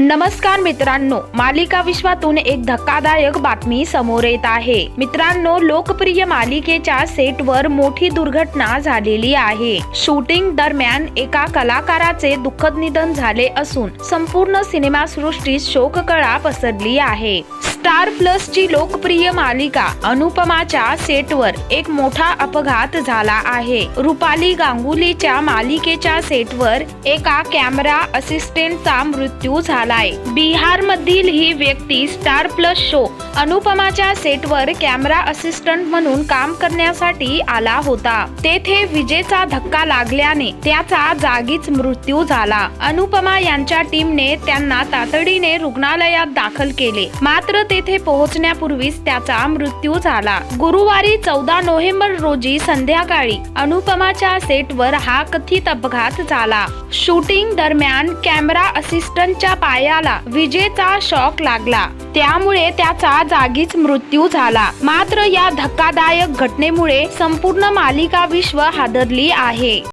नमस्कार मित्रांनो मालिका विश्वातून एक धक्कादायक बातमी समोर येत आहे. मित्रांनो लोकप्रिय मालिकेच्या सेटवर मोठी दुर्घटना झालेली आहे. शूटिंग दरम्यान एका कलाकाराचे दुःखद निधन झाले असून संपूर्ण सिनेमासृष्टीत शोककळा पसरली आहे. स्टार प्लस ची लोकप्रिय मालिका अनुपमाच्या सेटवर एक मोठा अपघात झाला आहे. रुपाली गांगुलीच्या मालिकेच्या सेटवर एका कॅमेरा असिस्टंटचा मृत्यू झालाय. बिहार मधील ही व्यक्ती स्टार प्लस शो अनुपमाच्या सेटवर कॅमेरा असिस्टंट म्हणून काम करण्यासाठी आला होता. तेथे विजेचा धक्का लागल्याने त्याचा जागीच मृत्यू झाला. अनुपमा यांच्या टीमने त्यांना तातडीने रुग्णालयात दाखल केले. मात्र ते तेथे पोहोचण्यापूर्वीच त्याचा मृत्यू झाला. गुरुवारी चौदा नोव्हेंबर रोजी संध्याकाळी अनुपमाच्या सेटवर हा कथित अपघात झाला. शूटिंग दरम्यान कॅमेरा असिस्टंटच्या पायाला विजेचा शॉक लागला. त्यामुळे त्याचा जागीच मृत्यू झाला. मात्र या धक्कादायक घटनेमुळे संपूर्ण मालिका विश्व हादरली आहे.